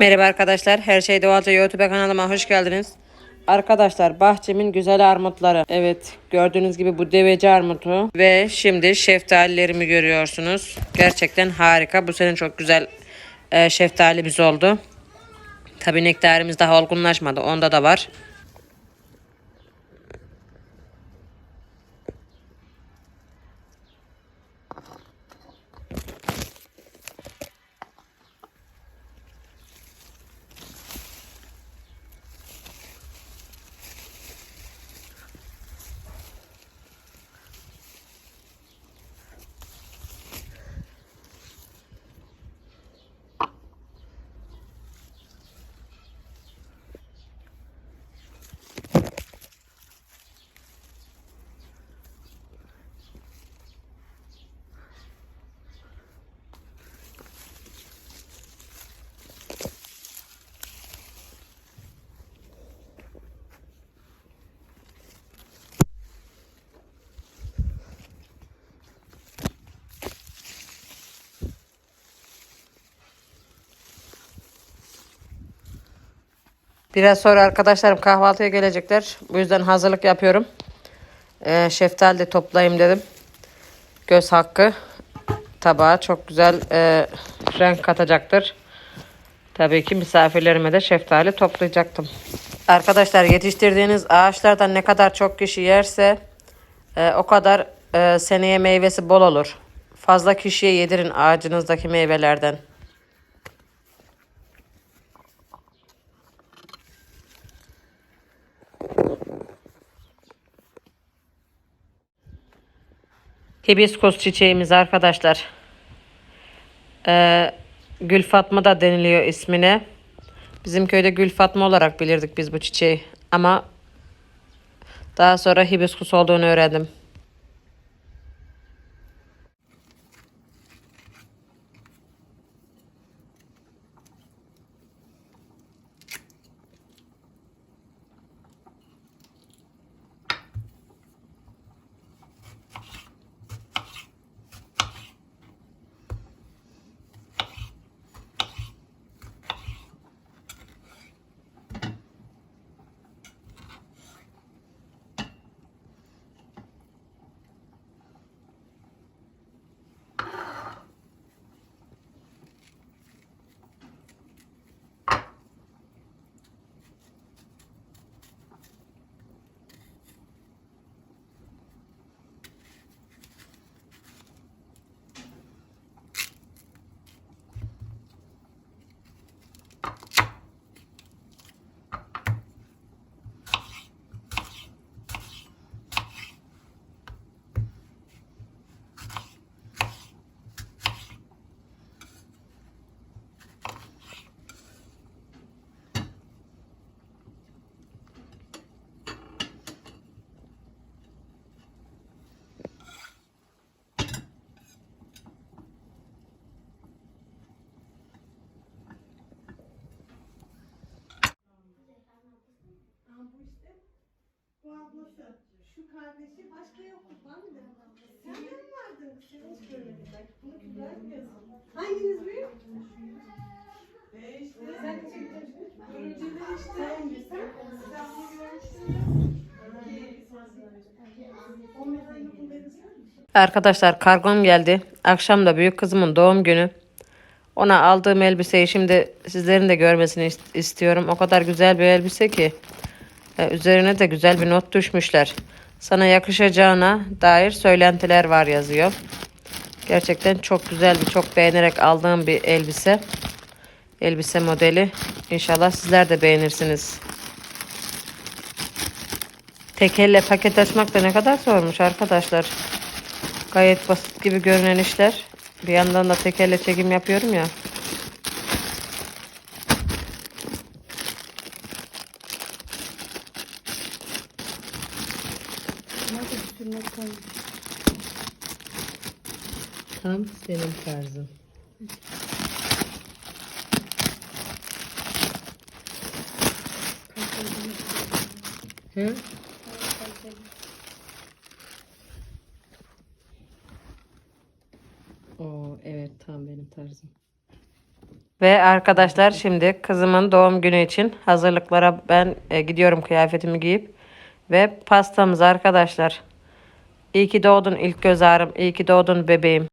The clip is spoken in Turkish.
Merhaba arkadaşlar. Her şey doğalca YouTube kanalıma hoş geldiniz. Arkadaşlar bahçemin güzel armutları. Evet gördüğünüz gibi bu deveci armutu. Ve şimdi şeftalilerimi görüyorsunuz. Gerçekten harika. Bu sene çok güzel e, şeftalimiz oldu. Tabii nektarimiz daha olgunlaşmadı. Onda da var. Biraz sonra arkadaşlarım kahvaltıya gelecekler. Bu yüzden hazırlık yapıyorum. Ee, şeftali de toplayayım dedim. Göz hakkı tabağa çok güzel e, renk katacaktır. Tabii ki misafirlerime de şeftali toplayacaktım. Arkadaşlar yetiştirdiğiniz ağaçlardan ne kadar çok kişi yerse e, o kadar e, seneye meyvesi bol olur. Fazla kişiye yedirin ağacınızdaki meyvelerden. Hibiskus çiçeğimiz arkadaşlar. Ee, Gül Fatma da deniliyor ismine. Bizim köyde Gül Fatma olarak bilirdik biz bu çiçeği. Ama daha sonra hibiskus olduğunu öğrendim. Ama bu işte bu ablası, şu kardeşi başka yoktu var mı dedim. Sen de mi vardın? Seni hiç görmedim bak. Bunu Kübra biliyorsun. Hanginiz büyük? E işte. Sen küçük Görücüler işte. Sen mi sen? Sen bunu görmüşsün. Sen mi? Arkadaşlar kargom geldi. Akşam da büyük kızımın doğum günü. Ona aldığım elbiseyi şimdi sizlerin de görmesini ist- istiyorum. O kadar güzel bir elbise ki. Ee, üzerine de güzel bir not düşmüşler. Sana yakışacağına dair söylentiler var yazıyor. Gerçekten çok güzel bir, çok beğenerek aldığım bir elbise. Elbise modeli. İnşallah sizler de beğenirsiniz. Tek elle paket açmak da ne kadar zormuş arkadaşlar. Gayet basit gibi görünen işler. Bir yandan da tek elle çekim yapıyorum ya. Tam senin tarzın. Hı? Oo, evet tam benim tarzım. Ve arkadaşlar şimdi kızımın doğum günü için hazırlıklara ben e, gidiyorum kıyafetimi giyip. Ve pastamız arkadaşlar. İyi ki doğdun ilk göz ağrım. İyi ki doğdun bebeğim.